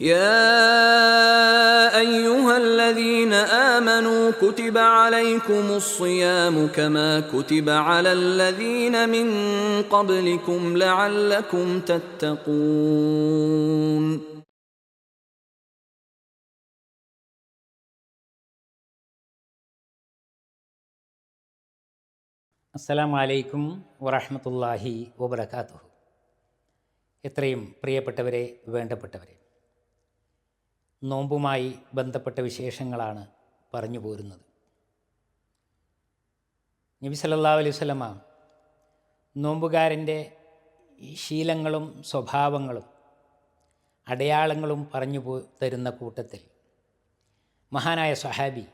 يا ايها الذين امنوا كتب عليكم الصيام كما كتب على الذين من قبلكم لعلكم تتقون അസ്സലാമു അലൈക്കും വറഹ്മത്തുള്ളാഹി വബറകാതുഹു എത്രയും പ്രിയപ്പെട്ടവരെ വേണ്ടപ്പെട്ടവരെ നോമ്പുമായി ബന്ധപ്പെട്ട വിശേഷങ്ങളാണ് പറഞ്ഞു പോരുന്നത്. നബി സല്ലല്ലാഹു അലൈഹി വസല്ലമ നോമ്പുകാരന്റെ ശീലങ്ങളും സ്വഭാവങ്ങളും അടയാളങ്ങളും പറഞ്ഞു പോ തരുന്ന കൂട്ടത്തിൽ മഹാനായ സഹാബി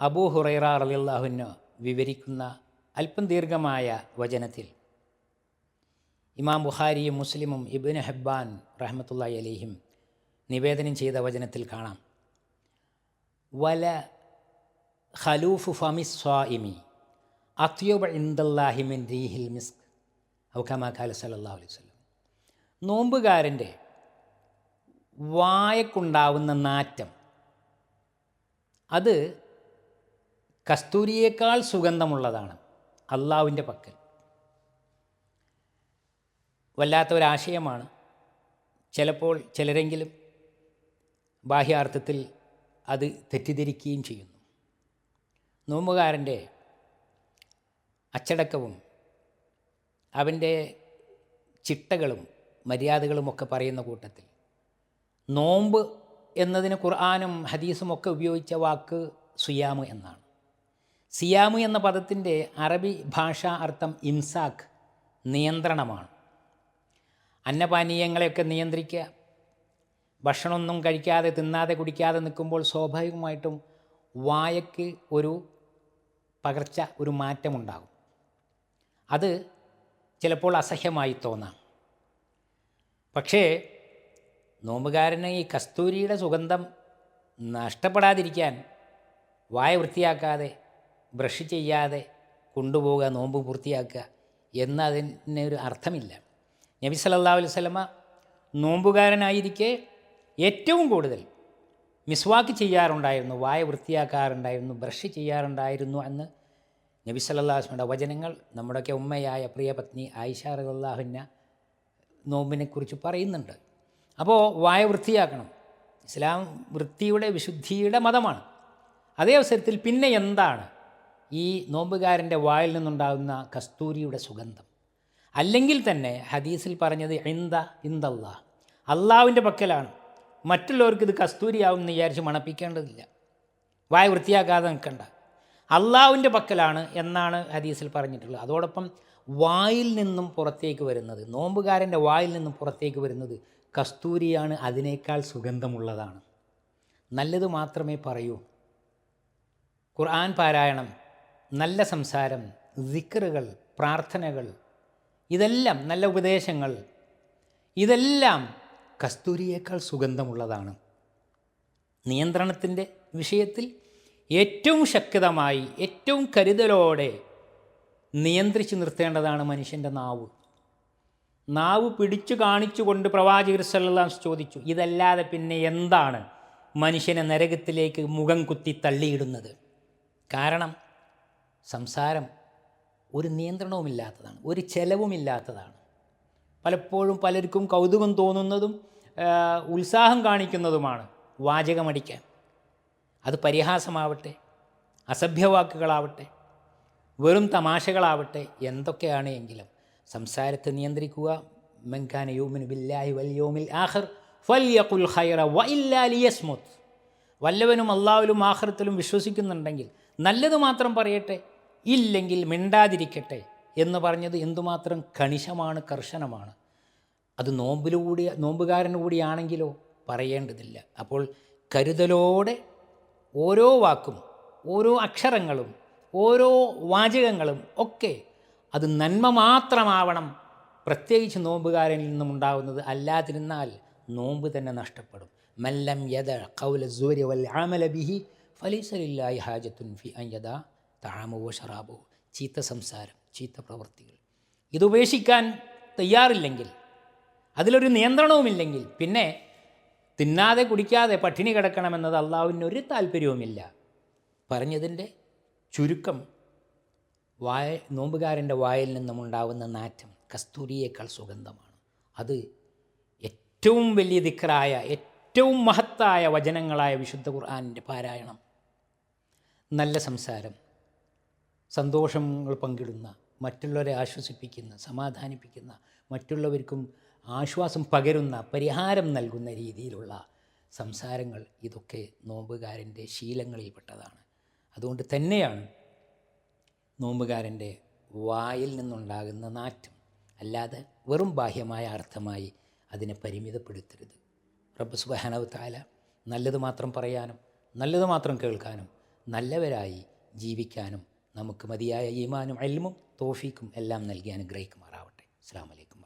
അബൂ ഹുറൈറ റളിയല്ലാഹുവിന് വിവരിക്കുന്ന അല്പം ദീർഘമായ വചനത്തിൽ ഇമാം ബുഖാരിയും മുസ്ലിമും ഇബ്നു ഹബ്ബാൻ റഹ്മത്തുള്ളാഹി അലൈഹിം നിവേദനം ചെയ്ത വചനത്തിൽ കാണാം. വല ഖലൂഫു ഫമി സ്വാഇമി അത്യോബ ഇന്ദല്ലാഹിമിൻ റീഹിൽ മിസ്ക്. ഔഖമാ കാല സല്ലല്ലാഹു അലൈഹി വസല്ലം. നോമ്പുകാരന്റെ വായക്കുണ്ടാവുന്ന നാറ്റം അത് കസ്തൂരിയേക്കാൾ സുഗന്ധമുള്ളതാണ് അള്ളാവിന്റെ പക്കൽ. വല്ലാത്ത ഒരാശയമാണ് ചിലപ്പോൾ ചിലരെങ്കിലും ബാഹ്യാർത്ഥത്തിൽ അത് തെറ്റിദ്ധരിക്കുകയും ചെയ്യുന്നു. നോമ്പുകാരന്റെ അച്ചടക്കവും അവന്റെ ചിട്ടകളും മര്യാദകളുമൊക്കെ പറയുന്ന കൂട്ടത്തിൽ നോമ്പ് എന്നതിന് ഖുർആാനും ഹദീസും ഒക്കെ ഉപയോഗിച്ച വാക്ക് സുയാമ് എന്നാണ്. സിയാമ് എന്ന പദത്തിന്റെ അറബി ഭാഷാ അർത്ഥം ഇംസാഖ് നിയന്ത്രണമാണ്. അന്നപാനീയങ്ങളെയൊക്കെ നിയന്ത്രിക്കുക ഭക്ഷണമൊന്നും കഴിക്കാതെ തിന്നാതെ കുടിക്കാതെ നിൽക്കുമ്പോൾ സ്വാഭാവികമായിട്ടും വായക്ക് ഒരു പകർച്ച ഒരു മാറ്റമുണ്ടാകും. അത് ചിലപ്പോൾ അസഹ്യമായി തോന്നാം. പക്ഷേ നോമ്പുകാരന് ഈ കസ്തൂരിയുടെ സുഗന്ധം നഷ്ടപ്പെടാതിരിക്കാൻ വായ വൃത്തിയാക്കാതെ ബ്രഷ് ചെയ്യാതെ കൊണ്ടുപോവുക നോമ്പ് പൂർത്തിയാക്കുക എന്നതിന് ഒരു അർത്ഥമില്ല. നബി അലൈഹി വസല്ലമ നോമ്പുകാരനായിരിക്കെ ഏറ്റവും കൂടുതൽ മിസ്വാക്ക് ചെയ്യാറുണ്ടായിരുന്നു വായ വൃത്തിയാക്കാറുണ്ടായിരുന്നു ബ്രഷ് ചെയ്യാറുണ്ടായിരുന്നു എന്ന് നബി വസല്ലമയുടെ വചനങ്ങൾ നമ്മുടെയൊക്കെ ഉമ്മയായ പ്രിയപത്നി ആയിഷ നോമ്പിനെ നോമ്പിനെക്കുറിച്ച് പറയുന്നുണ്ട്. അപ്പോൾ വായ വൃത്തിയാക്കണം ഇസ്ലാം വൃത്തിയുടെ വിശുദ്ധിയുടെ മതമാണ്. അതേ അവസരത്തിൽ പിന്നെ എന്താണ് ഈ നോമ്പുകാരന്റെ വായിൽ നിന്നുണ്ടാകുന്ന കസ്തൂരിയുടെ സുഗന്ധം? അല്ലെങ്കിൽ തന്നെ ഹദീസിൽ പറഞ്ഞത് ഇന്ത ഇന്ദല്ലാ അള്ളാവിന്റെ പക്കലാണ്. മറ്റുള്ളവർക്ക് ഇത് കസ്തൂരിയാവും എന്ന് വിചാരിച്ച് മണപ്പിക്കേണ്ടതില്ല. വായ വൃത്തിയാക്കാതെ നിൽക്കണ്ട. അള്ളാവിന്റെ പക്കലാണ് എന്നാണ് ഹദീസിൽ പറഞ്ഞിട്ടുള്ളത്. അതോടൊപ്പം വായിൽ നിന്നും പുറത്തേക്ക് വരുന്നത് നോമ്പുകാരന്റെ വായിൽ നിന്നും പുറത്തേക്ക് വരുന്നത് കസ്തൂരിയാണ്. അതിനേക്കാൾ സുഗന്ധമുള്ളതാണ്. നല്ലത് മാത്രമേ പറയൂ. ഖുർആൻ പാരായണം നല്ല സംസാരം ദിക്കറുകൾ പ്രാർത്ഥനകൾ ഇതെല്ലാം നല്ല ഉപദേശങ്ങൾ ഇതെല്ലാം കസ്തൂരിയേക്കാൾ സുഗന്ധമുള്ളതാണ്. നിയന്ത്രണത്തിന്റെ വിഷയത്തിൽ ഏറ്റവും ശക്തമായി ഏറ്റവും കരുതലോടെ നിയന്ത്രിച്ചു നിർത്തേണ്ടതാണ് മനുഷ്യന്റെ നാവ്. നാവ് പിടിച്ചു കാണിച്ചുകൊണ്ട് പ്രവാചകർ സല്ലാം ചോദിച്ചു ഇതല്ലാതെ പിന്നെ എന്താണ് മനുഷ്യനെ നരകത്തിലേക്ക് മുഖം കുത്തി തള്ളിയിടുന്നത്? കാരണം സംസാരം ഒരു നിയന്ത്രണവുമില്ലാത്തതാണ് ഒരു ചെലവുമില്ലാത്തതാണ്. പലപ്പോഴും പലർക്കും കൗതുകം തോന്നുന്നതും ഉത്സാഹം കാണിക്കുന്നതുമാണ് വാചകമടിക്കാൻ. അത് പരിഹാസമാവട്ടെ അസഭ്യവാക്കുകളാവട്ടെ വെറും തമാശകളാവട്ടെ എന്തൊക്കെയാണ് എങ്കിലും സംസാരത്തെ നിയന്ത്രിക്കുക. മെങ്കാന യോമിൻ ബില്ലാഹി വൽ ആഖർ ഫല്യഖുൽ ഖൈറ വ ഇല്ലാ ലിയസ്മുത്ത് വല്ലവനും അള്ളാവിലും ആഹ്റത്തിലും വിശ്വസിക്കുന്നുണ്ടെങ്കിൽ നല്ലത് മാത്രം പറയട്ടെ ഇല്ലെങ്കിൽ മിണ്ടാതിരിക്കട്ടെ എന്ന് പറഞ്ഞത് എന്തുമാത്രം കണിശമാണ് കർശനമാണ്. അത് നോമ്പിലൂടെ നോമ്പുകാരൻ കൂടിയാണെങ്കിലോ പറയേണ്ടതില്ല. അപ്പോൾ കരുതലോടെ ഓരോ വാക്കും ഓരോ അക്ഷരങ്ങളും ഓരോ വാചകങ്ങളും ഒക്കെ അത് നന്മ മാത്രമാവണം പ്രത്യേകിച്ച് നോമ്പുകാരനിൽ നിന്നും ഉണ്ടാകുന്നത് അല്ലാതിരുന്നാൽ നോമ്പ് തന്നെ നഷ്ടപ്പെടും. മല്ലം യദ കൗല സൂര്യ വൽ ആമല ബിഹി ഫലീസലില്ലായി ഹാജത്തുൻ ഫി അയ്യദ താമവോ ഷറാബോ ചീത്ത സംസാരം ചീത്ത പ്രവൃത്തികൾ. ഇതുപേക്ഷിക്കാൻ തയ്യാറില്ലെങ്കിൽ അതിലൊരു നിയന്ത്രണവുമില്ലെങ്കിൽ പിന്നെ തിന്നാതെ കുടിക്കാതെ പട്ടിണി കിടക്കണമെന്നത് അള്ളാഹുവിന് ഒരു താല്പര്യവുമില്ല. പറഞ്ഞതിന്റെ ചുരുക്കം വായ നോമ്പുകാരന്റെ വായിൽ നിന്നും ഉണ്ടാകുന്ന നാറ്റം കസ്തൂരിയേക്കാൾ സുഗന്ധമാണ്. അത് ഏറ്റവും വലിയ ദിക്കറായ ഏറ്റവും മഹത്തായ വചനങ്ങളായ വിശുദ്ധ ഖുർആാനിന്റെ പാരായണം. നല്ല സംസാരം സന്തോഷങ്ങൾ പങ്കിടുന്ന മറ്റുള്ളവരെ ആശ്വസിപ്പിക്കുന്ന സമാധാനിപ്പിക്കുന്ന മറ്റുള്ളവർക്കും ആശ്വാസം പകരുന്ന പരിഹാരം നൽകുന്ന രീതിയിലുള്ള സംസാരങ്ങൾ ഇതൊക്കെ നോമ്പുകാരന്റെ ശീലങ്ങളിൽപ്പെട്ടതാണ്. അതുകൊണ്ട് തന്നെയാണ് നോമ്പുകാരന്റെ വായിൽ നിന്നുണ്ടാകുന്ന നാറ്റം. അല്ലാതെ വെറും ബാഹ്യമായ അർത്ഥമായി അതിനെ പരിമിതപ്പെടുത്തരുത്. റബ്ബ് സുബാനവ് താല നല്ലത് മാത്രം പറയാനും നല്ലത് മാത്രം കേൾക്കാനും നല്ലവരായി ജീവിക്കാനും നമുക്ക് മതിയായ ഈമാനും അൽമും തോഫീക്കും എല്ലാം നൽകി അനുഗ്രഹിക്കുമാറാവട്ടെ. അസ്സാം വലൈക്കും